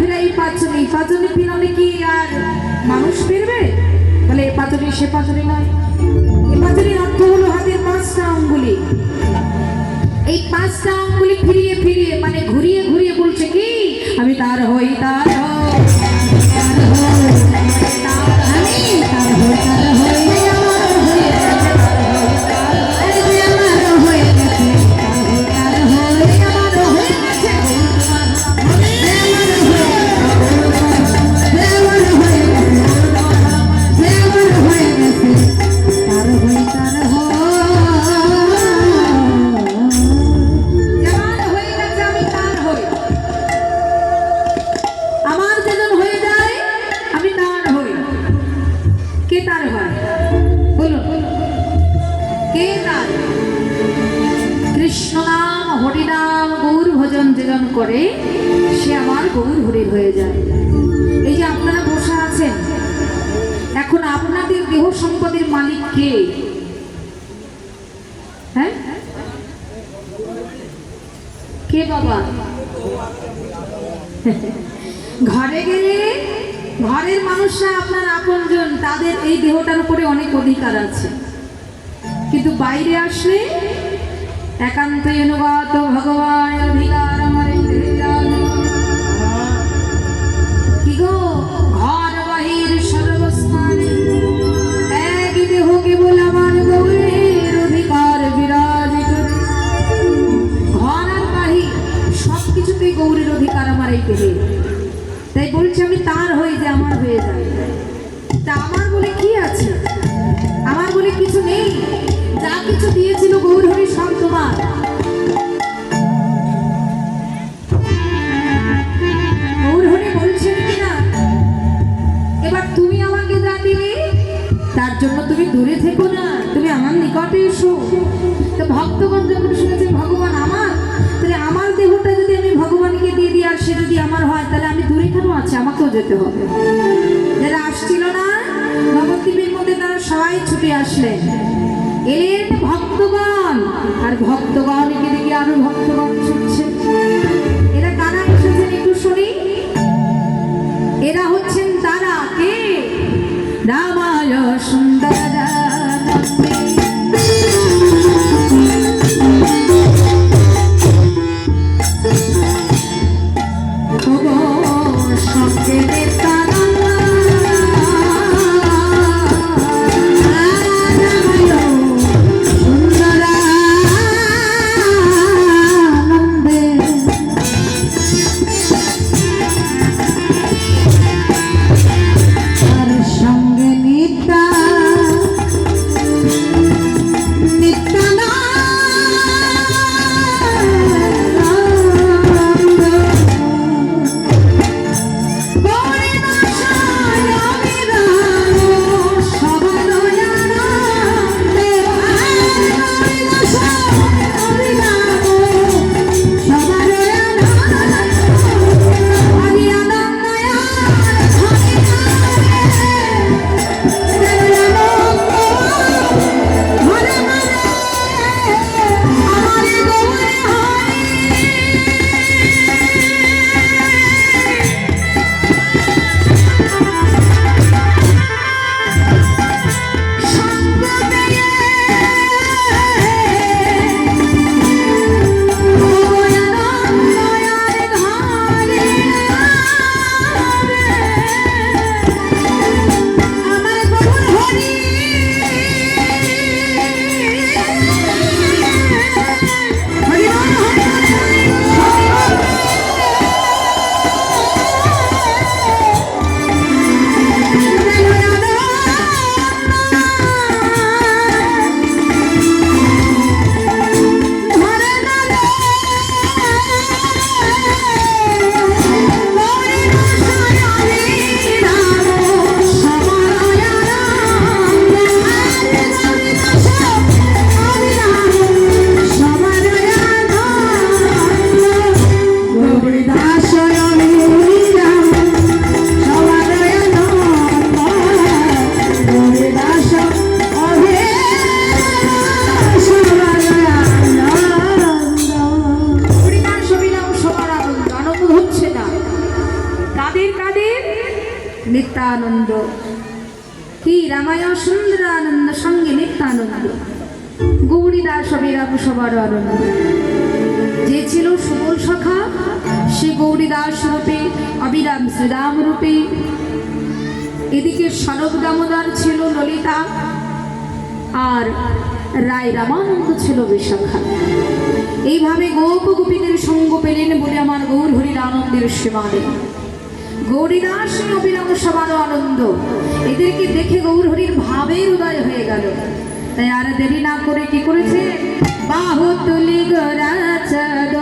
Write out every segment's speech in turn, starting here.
ফেলে এই পাঁচজনে ফিরালে কি আর মানুষ ফিরবে? তাহলে এ পাঁচজনে সে পাঁচজনে নয়। এ পাঁচজনের অর্থ হলো হাতের পাঁচটা অঙ্গুলি এই পাঁচটা অঙ্গুলি ফিরিয়ে ফিরিয়ে মানে ঘুরিয়ে ঘুরিয়ে বলছে কি? আমি তার হই তার হই তার হই, তার হই। তার হয়? বলুন। কে তার কৃষ্ণ নাম হরিনাম গৌর ভজন যেজন করে সে আমার গৌর হরির হয়ে যায়। এই যে আপনারা বসে আছেন, এখন আপনাদের দেহ সম্পদের মালিক কে? হ্যাঁ? কে বাবা? ঘরে গেলে ঘরের মানুষরা আপনার আপনজন, তাদের এই দেহটার উপরে অনেক অধিকার আছে। কিন্তু বাইরে আসলে একান্ত অনুগত ভগবান অধিকার। কিছু দিয়েছিল গৌর হরি সব তোমার গৌর হরি বলছেন কিনা? এবার তুমি আমাকে যা দিলে, তার জন্য তুমি দূরে থেকো না, তুমি আমার নিকটে এসো। তো ভক্তগণ যখন শুনেছে ভগবান আমার? তাহলে আমার দেহটা যদি আমি ভগবানকে দিয়ে দিই, আর সে যদি আমার হয়, তাহলে আমি দূরে কেন আছি? আমাকেও যেতে হবে। যারা আসছিল না নবদ্বীপের মধ্যে তারা সবাই ছুটে আসলেন। আর ভক্তগণকে দেখে আরও ভক্তগণ ছুটছে এরা কারা এসেছেন একটু এরা হচ্ছেন তারা কে? রামায় সুন্দর সবার আনন্দ। যে ছিল সুবল সখা সে গৌরীদাস রূপে, অবিরাম শ্রীরাম রূপে। এদিকে সনক দামোদর ছিল ললিতা, আর রায় রামানন্দ ছিল বিশাখা। এইভাবে গোপ গোপীদের সঙ্গ পেলেন বলে আমার গৌর হরির আনন্দের সীমা নেই গৌরীদাস অবিরাম সবার আনন্দ। এদেরকে দেখে গৌর হরির ভাবের উদয় হয়ে গেল। তাই আর দেরি না করে কি করেছে? বাহু তুলি গোরা চাঁদ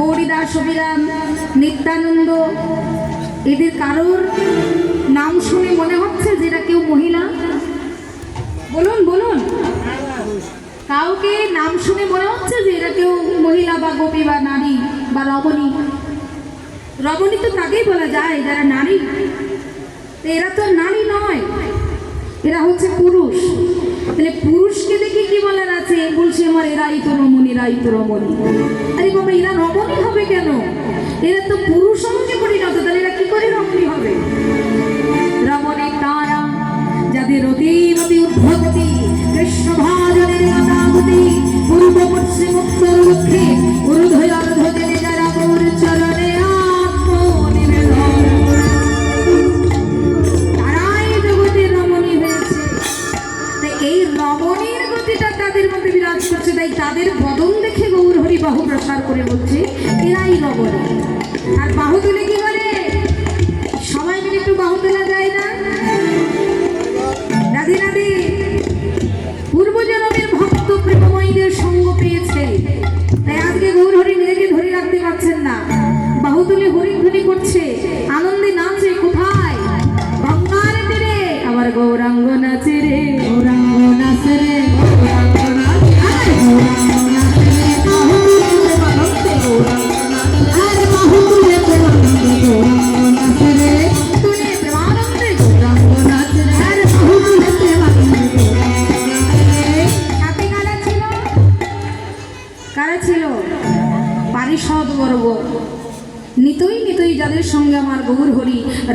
গৌরীদাস অবিরাম নিত্যানন্দ, এদের কারোর নাম শুনে মনে হচ্ছে যেটা কেউ মহিলা? বলুন বলুন। কাউকে নাম শুনে মনে হচ্ছে যে এরা কেউ মহিলা বা গোপী বা নারী বা রমণী? রমণী তো তাকেই বলা যায়, যারা নারী। এরা তো নারী নয়, এরা হচ্ছে পুরুষ। তাহলে পুরুষকে দেখে কি বলার আছে? বলছে আমার এরাই তো রমণী, এরাই তো রমণী। আরে বাবা, এরা রমণী হবে কেন? এরা তো পুরুষ সঙ্গে পরিণত, তাহলে এরা কি করে রমণী হবে? রমণী তারা যাদের অতিমতি উদ্ভবতী কৃষ্ণ ভাজনের মাতাবতী, পূর্ব পশ্চিম উত্তর দক্ষিণ উর্ধয়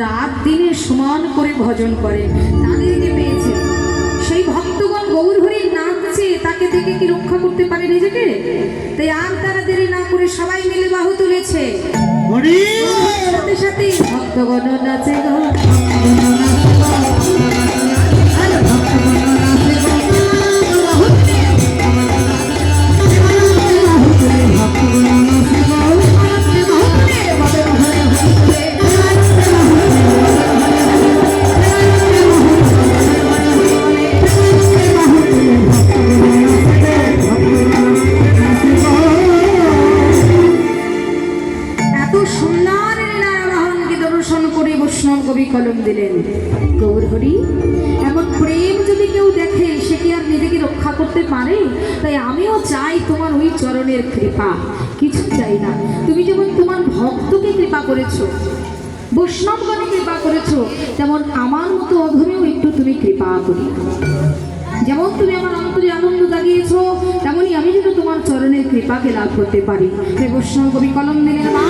রাত দিনে সমান করে ভজন করে তাদেরকে পেয়েছে। সেই ভক্তগণ গৌর হরি নাচছে তাকে দেখে কি রক্ষা করতে পারে নিজেকে? তাই আর তারা দেরি না করে সবাই মিলে বাহু তুলেছে। সাথে সাথে ভক্তগণ নাচে গো। গৌর হরি এমন প্রেম যদি কেউ দেখে, সে কি আর নিজেকে রক্ষা করতে পারে? তাই আমিও চাই তোমার ওই চরণের কৃপা। কিছু চাই না। তুমি যেমন তোমার ভক্তকে কৃপা করেছ, বৈষ্ণবগণে কৃপা করেছ, তেমন আমার মতো অধমেও একটু তুমি কৃপা করি। যেমন তুমি আমার অন্তরে আনন্দ জাগিয়েছো তেমনই আমি যেন তোমার চরণের কৃপাকে লাভ করতে পারি। বৈষ্ণব, কবি কলম দিলেন মা